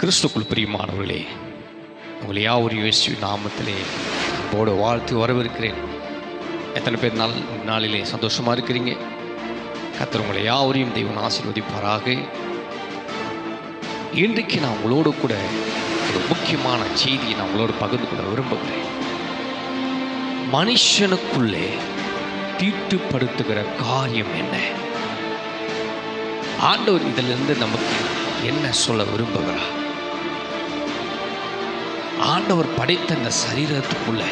கிறிஸ்துக்குள் பிரியமானவர்களே உங்களை யாவரும் யோசிச்சு நாமத்திலே அன்போடு வாழ்த்து வரவிருக்கிறேன் எத்தனை பேர் நாள் நாளிலே சந்தோஷமா இருக்கிறீங்க? கர்த்தர் உங்களை யாவரையும் தெய்வன் ஆசீர்வதிப்பாராக. இன்றைக்கு நான் உங்களோடு கூட ஒரு முக்கியமான செய்தியை நான் உங்களோடு பகிர்ந்து கொள்ள விரும்புகிறேன். மனுஷனுக்குள்ளே தீட்டுப்படுத்துகிற காரியம் என்ன? ஆண்டவர் இதிலிருந்து நமக்கு என்ன சொல்ல விரும்புகிறார்? ஆண்டவர் படைத்த இந்த சரீரத்துக்குள்ள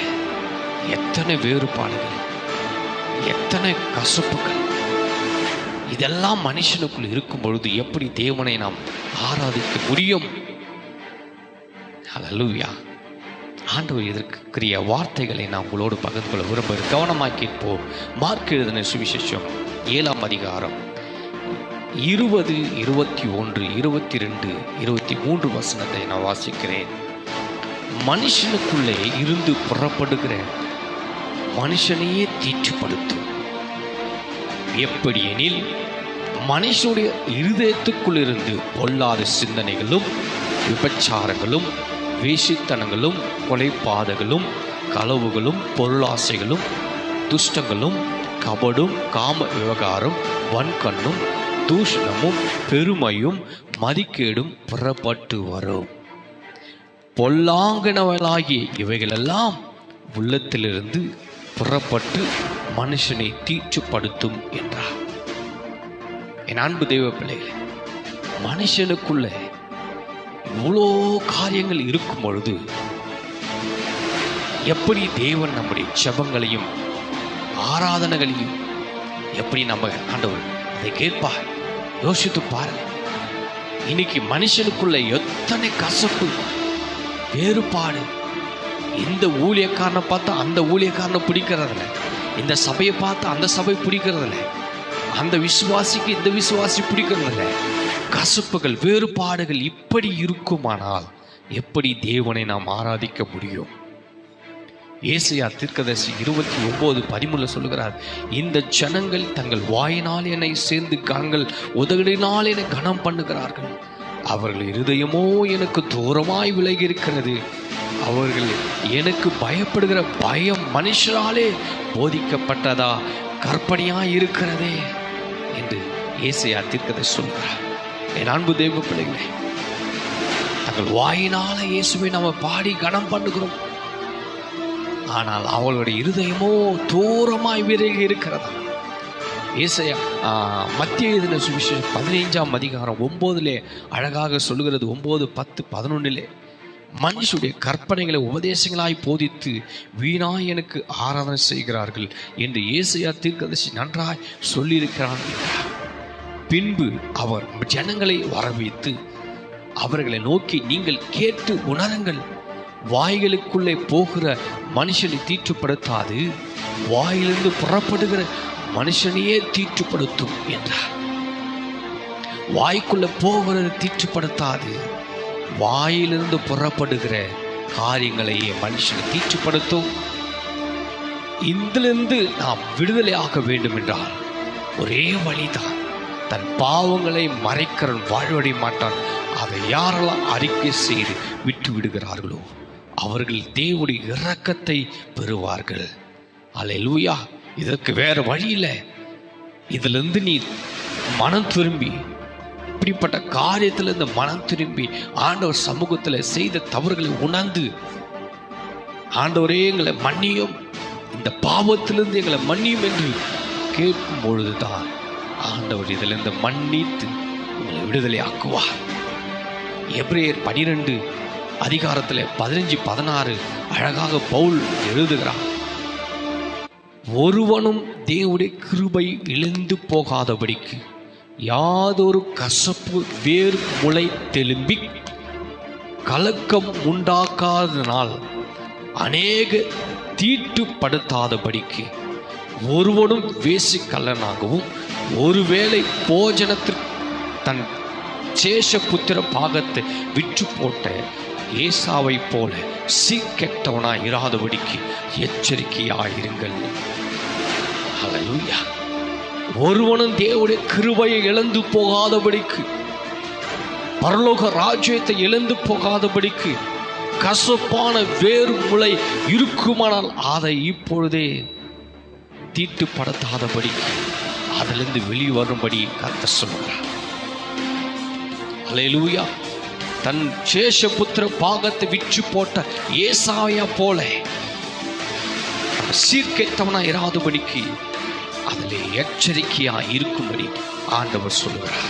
எத்தனை வேறுபாடுகள் எத்தனை கசப்புகள். இதெல்லாம் மனுஷனுக்குள் இருக்கும் பொழுது எப்படி தேவனை நாம் ஆராதிக்க முடியும்? ஹalleluya ஆண்டவர் இதற்குரிய வார்த்தைகளை நான் உங்களோடு பகிர்ந்து கொள்ள விரும்புகிறேன். கவனமாக கேட்போம். மார்க் எழுதின சுவிசேஷம் ஏழாம் அதிகாரம். இருபது இருபத்தி ஒன்று இருபத்தி ரெண்டு இருபத்தி மூன்று வசனத்தை நான் வாசிக்கிறேன். மனுஷனுக்குள்ளே இருந்து புறப்படுகிற மனுஷனையே தீற்றுப்படுத்தும் எப்படி எனில் மனுஷனுடைய இருதயத்துக்குள் இருந்து பொல்லாத சிந்தனைகளும் விபச்சாரங்களும் வேசித்தனங்களும் கொலைப்பாதகளும் களவுகளும் பொருளாசைகளும் துஷ்டங்களும் கபடும் காம விவகாரம் வன்கண்ணும் தூஷணமும் பெருமையும் மதிக்கேடும் புறப்பட்டு வரும். பொல்லாங்கனவளாகிய இவைகளெல்லாம் உள்ளத்திலிருந்து புறப்பட்டு மனுஷனை தீச்சுப்படுத்தும் என்றார். என் அன்பு தெய்வ பிள்ளைகளே மனுஷனுக்குள்ள இவ்வளோ காரியங்கள் இருக்கும் பொழுது எப்படி தேவன் நம்முடைய செபங்களையும் ஆராதனைகளையும் எப்படி நம்ம ஆண்டவர் அதை கேட்பார்? யோசித்து பாருங்க இன்னைக்கு மனுஷனுக்குள்ள எத்தனை கசப்பு வேறுபாடு. இந்த ஊழியக்காரனை பார்த்தா அந்த ஊழியக்காரனை பிடிக்கிறதில்ல. இந்த சபையை பார்த்தா அந்த சபை பிடிக்கிறதில்ல. அந்த விசுவாசிக்கு இந்த விசுவாசி பிடிக்கிறதில்ல. கசப்புகள் வேறுபாடுகள் இப்படி இருக்குமானால் எப்படி தேவனை நாம் ஆராதிக்க முடியும்? ஏசையா தீர்க்கதரிசி இருபத்தி ஒன்பது பதிமூணு சொல்லுகிறார் இந்த ஜனங்கள் தங்கள் வாயினால் என்னை சேர்ந்து கங்கள் உதவினால் என்னை கனம் பண்ணுகிறார்கள். அவர்கள் இருதயமோ எனக்கு தூரமாய் விலகி இருக்கிறது அவர்கள் எனக்கு பயப்படுகிற பயம் மனுஷராலே போதிக்கப்பட்டதா? கற்பனையாய் இருக்கிறதே என்று இயேசையா தீர்க்கதை சொல்கிறார். என் அன்பு தெய்வ பிள்ளைகளே தங்கள் வாயினால இயேசுவை நம்ம பாடி கனம் பண்ணுகிறோம். ஆனால் அவளுடைய இருதயமோ தூரமாய் விலகி இருக்கிறதா? ஏசையா மத்திய இதில் சுவிசேஷம் பதினைஞ்சாம் அதிகாரம் ஒம்போதுலே அழகாக சொல்லுகிறது. ஒம்பது பத்து பதினொன்னிலே மனுஷுடைய கற்பனைகளை உபதேசங்களாய் போதித்து வீணாய் எனக்கு ஆராதனை செய்கிறார்கள் என்று ஏசையா தீர்க்கதர்சி நன்றாய் சொல்லியிருக்கிறான் பின்பு அவர் ஜனங்களை வரவைத்து அவர்களை நோக்கி நீங்கள் கேட்டு உணருங்கள். வாய்களுக்குள்ளே போகிற மனுஷனை தீற்றுப்படுத்தாது. வாயிலிருந்து புறப்படுகிற மனுஷனையே தீற்றுப்படுத்தும் என்றார். வாய்க்குள்ள போகிறது தீற்றுப்படுத்தாது வாயிலிருந்து புறப்படுகிற காரியங்களையே மனுஷனை தீற்றுப்படுத்தும் இதிலிருந்து நாம் விடுதலையாக வேண்டும் என்றால் ஒரே வழிதான். தன் பாவங்களை மறைக்கிறவன் வாழ்வடை மாட்டான். அதை யாரெல்லாம் அறிக்கை செய்து விட்டு விடுகிறார்களோ அவர்கள் தேவனுடைய இரக்கத்தை பெறுவார்கள். அல்லேலூயா! இதற்கு வேற வழி இல்லை. இதிலிருந்து நீ மனம் திரும்பி இப்படிப்பட்ட காரியத்தில் இந்த மனம் திரும்பி ஆண்டவர் சமூகத்தில் செய்த தவறுகளை உணர்ந்து ஆண்டவரே எங்களை மன்னியும். இந்த பாவத்திலிருந்து எங்களை மன்னியும் என்று கேட்கும் பொழுதுதான் ஆண்டவர் இதிலிருந்து மன்னித்து உங்களை விடுதலை ஆக்குவார் எப்ரேயர் பனிரெண்டு அதிகாரத்தில் பதினஞ்சு பதினாறு அழகாக பவுல் எழுதுகிறார். ஒருவனும் தேவனுடைய கிருபை இழந்து போகாதபடிக்கு யாதொரு கசப்பு வேர் முளை தெலும்பி கலக்கம் உண்டாக்காதனால் அநேக தீட்டுப்படுத்தாதபடிக்கு ஒருவனும் வேசிக்கல்லனாகவும் ஒருவேளை போஜனத்திற்கு தன் சேஷ புத்திர பாகத்தை விற்று போட்ட ஏசாவை போல சீக்கெட்டவனாய் இராதபடிக்கு எச்சரிக்கையாயிருங்கள். ஹalleluya ஒருவனும் தேவனுடைய கிருபையை இழந்து போகாதபடிக்கு பரலோக ராஜ்யத்தை இழந்து போகாதபடிக்கு கசப்பான வேறு முளை இருக்குமானால் அதை இப்பொழுதே தீட்டுப்படுத்தாதபடிக்கு அதிலிருந்து வெளிவரும்படி கத்த சொல்கிறார் அலையலூயா தன் சேஷபுத்திர பாகத்தை விற்று போட்ட ஏசாயா போல சீர்கேத்தவனா இராதபடிக்கு அதிலே எச்சரிக்கையா இருக்கும்படி ஆண்டவர் சொல்லுகிறார்.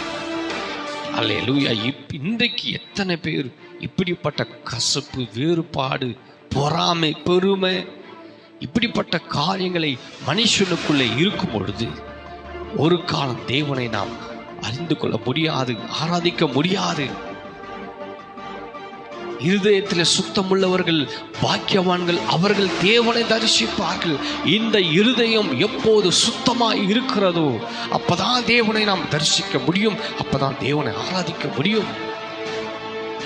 அல்லேலூயா இப் இன்றைக்கு எத்தனை பேர் இப்படிப்பட்ட கசப்பு வேறுபாடு பொறாமை பெருமை இப்படிப்பட்ட காரியங்களை மனுஷனுக்குள்ளே இருக்கும் பொழுது ஒரு காலம் தேவனை நாம் அறிந்து கொள்ள முடியாது ஆராதிக்க முடியாது. இருதயத்தில் சுத்தமுள்ளவர்கள் பாக்கியவான்கள் அவர்கள் தேவனை தரிசிப்பார்கள். இந்த இருதயம் எப்போது சுத்தமாக இருக்கிறதோ அப்பதான் தேவனை நாம் தரிசிக்க முடியும் அப்பதான் தேவனை ஆராதிக்க முடியும்.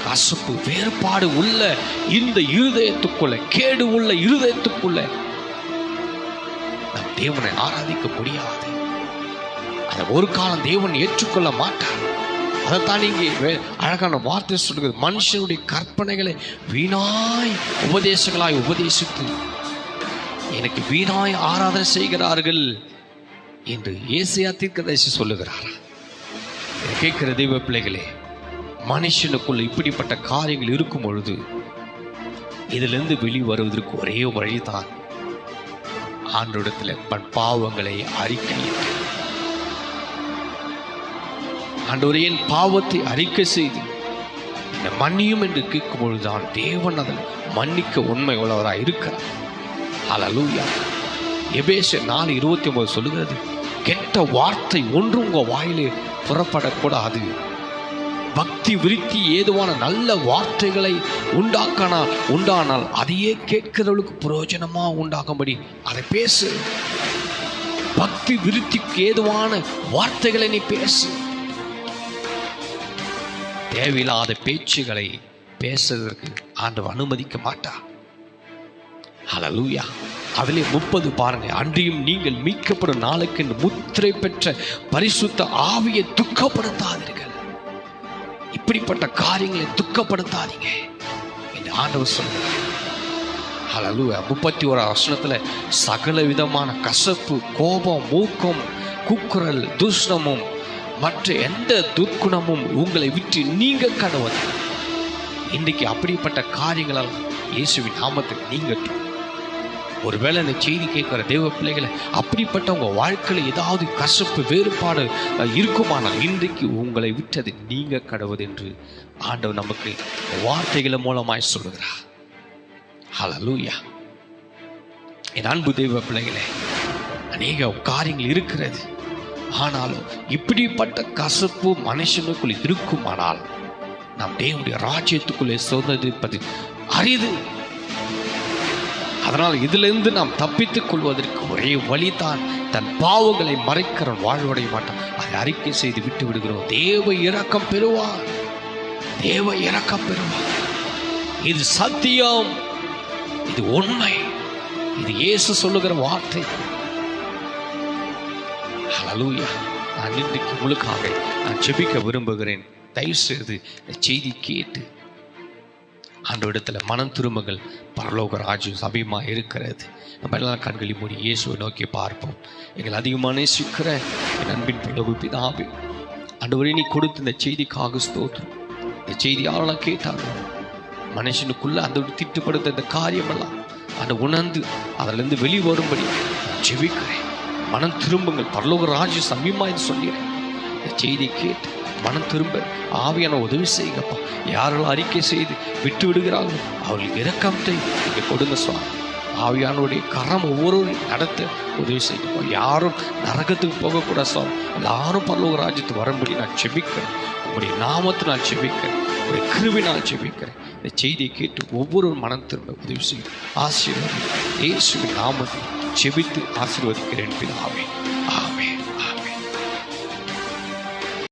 கசப்பு வேறுபாடு உள்ள இந்த இருதயத்துக்குள்ள கேடு உள்ள இருதயத்துக்குள்ள நாம் தேவனை ஆராதிக்க முடியாது. அதை ஒரு காலம் தேவன் ஏற்றுக்கொள்ள மாட்டார். அதைத்தான் இங்கே அழகான வார்த்தை சொல்லுகிறது. மனுஷனுடைய கற்பனைகளை வீணாய் உபதேசங்களாய் உபதேசித்து எனக்கு வீணாய் ஆராதனை செய்கிறார்கள் என்று ஏசியா தீர்க்கதரிசி சொல்லுகிறார். கேட்கிற தெய்வ பிள்ளைகளே மனுஷனுக்குள் இப்படிப்பட்ட காரியங்கள் இருக்கும் பொழுது இதிலிருந்து வெளிவருவதற்கு ஒரே வழிதான். ஆண்டோடத்தில் பன் பாவங்களை அறிக்கையிட்டு ஆண்டவரே என் பாவத்தை அறிக்கை செய்து. என்னை மன்னியும் என்று கேட்கும் பொழுதுதான் தேவன் அதன் மன்னிக்க உண்மை உள்ளவராக இருக்கிறார். அலலூயா எபேச நாலு இருபத்தி ஒன்பது சொல்லுகிறது கெட்ட வார்த்தை ஒன்று உங்கள் வாயிலே புறப்படக்கூடாது. பக்தி விருத்தி ஏதுவான நல்ல வார்த்தைகளை உண்டாக்கினால் உண்டானால் அதையே கேட்கிறவளுக்கு பிரயோஜனமாக உண்டாகும்படி அதை பேசு. பக்தி விருத்திக்கு ஏதுவான வார்த்தைகளை நீ பேசு. தேவையில்லாத பேச்சுகளை பேசுவதற்கு ஆண்டவர் அனுமதிக்க மாட்டார் ஹalleluya அதிலே முப்பது பாருங்க அன்றியும் நீங்கள் மீட்கப்படும் நாளுக்கு முத்திரை பெற்ற பரிசுத்த ஆவியை துக்கப்படுத்தாதீர்கள். இப்படிப்பட்ட காரியங்களை துக்கப்படுத்தாதீங்க என்று ஆண்டவர் சொல்கிறார் ஹalleluya முப்பத்தி ஒரு வசனத்துல சகல விதமான கசப்பு கோபம் மூக்கம் குக்குரல் துஷ்ணமும் மற்ற எந்த துர்க்குணமும் உங்களை விட்டு நீங்க கடவுள் இன்றைக்கு அப்படிப்பட்ட காரியங்களால் இயேசுவின் நாமத்துக்கு நீங்கட்டும். ஒருவேளை இந்த செய்தி கேட்குற தேவ பிள்ளைகளை அப்படிப்பட்ட உங்கள் வாழ்க்கையில் ஏதாவது கசப்பு வேறுபாடு இருக்குமானால் இன்றைக்கு உங்களை விட்டது நீங்க கடவுள் என்று ஆண்டவர் நமக்கு வார்த்தைகள் மூலமாய் சொல்லுகிறார். ஹலலூயா என் அன்பு தெய்வ பிள்ளைகளே அநேக காரியங்கள் இருக்கிறது. ஆனாலும் இப்படிப்பட்ட கசப்பு மனுஷனுக்குள் இருக்குமானால் நாம் தேவனுடைய ராஜ்யத்துக்குள்ளே சோதனைப்பது அரிது அதனால் இதிலிருந்து நாம் தப்பித்துக் கொள்வதற்கு ஒரே வழிதான் தன் பாவங்களை மறைக்கிற வாழ்வடைய மாட்டான். அதை அறிக்கை செய்து விட்டு விடுகிறோம். தேவ இரக்கம் பெறுவார் தேவ இரக்கம் பெறுவார் இது சத்தியம். இது உண்மை. இது இயேசு சொல்லுகிற வார்த்தை. ஹalleluya நான் இன்றைக்கு உங்களுக்காக நான் செபிக்க விரும்புகிறேன். தயவு செய்து இந்த செய்தி கேட்டு. அந்த இடத்துல மனம் திரும்புங்கள். பரலோக ராஜ்யம் சமயமா இருக்கிறது. நம்ம எல்லாம் கண்களை மூடி இயேசுவை நோக்கி பார்ப்போம். எங்கள் அதிகமான சிக்கிற என் அன்பின் பிளவு பிதாவே. ஆண்டவரே நீ கொடுத்த இந்த செய்திக்காக ஸ்தோத்திரம். இந்த செய்தி யாரெல்லாம் கேட்டாங்க? மனுஷனுக்குள்ள அந்த ஒரு திட்டுப்படுத்த இந்த காரியமெல்லாம். அதை உணர்ந்து அதிலிருந்து வெளிவரும்படி நான் ஜெபிக்கிறேன். மனம் திரும்புங்கள். பரலோக ராஜ்யம் என்று சொல்லிடுறேன் இந்த செய்தியை கேட்டு மனம் திரும்ப ஆவியான உதவி செய்யுங்கப்பா. யாரெல்லாம் அறிக்கை செய்து விட்டு விடுகிறார்களோ அவர்களுக்கு இரக்கத்தை நீங்கள் கொடுங்க சுவாமி. ஆவியானுடைய கரம் ஒவ்வொருவரையும் நடத்த உதவி செய்யுங்கப்பா. யாரும் நரகத்துக்கு போகக்கூடாது சுவாமி. எல்லாரும் பரலோக ராஜ்யத்துக்கு வரும்படி நான் செபிக்கிறேன். உங்களுடைய நாமத்தை நான் செபிக்கிறேன். உங்களுடைய கிருவி நான் செபிக்கிறேன். இந்த செய்தியை கேட்டு ஒவ்வொரு மனம் திரும்ப உதவி செய்யும் ஆசீர்வாதம். இயேசுவின் நாமத்தில் செபித்து ஆசீர்வதிக்கிறேன் பிதாவே.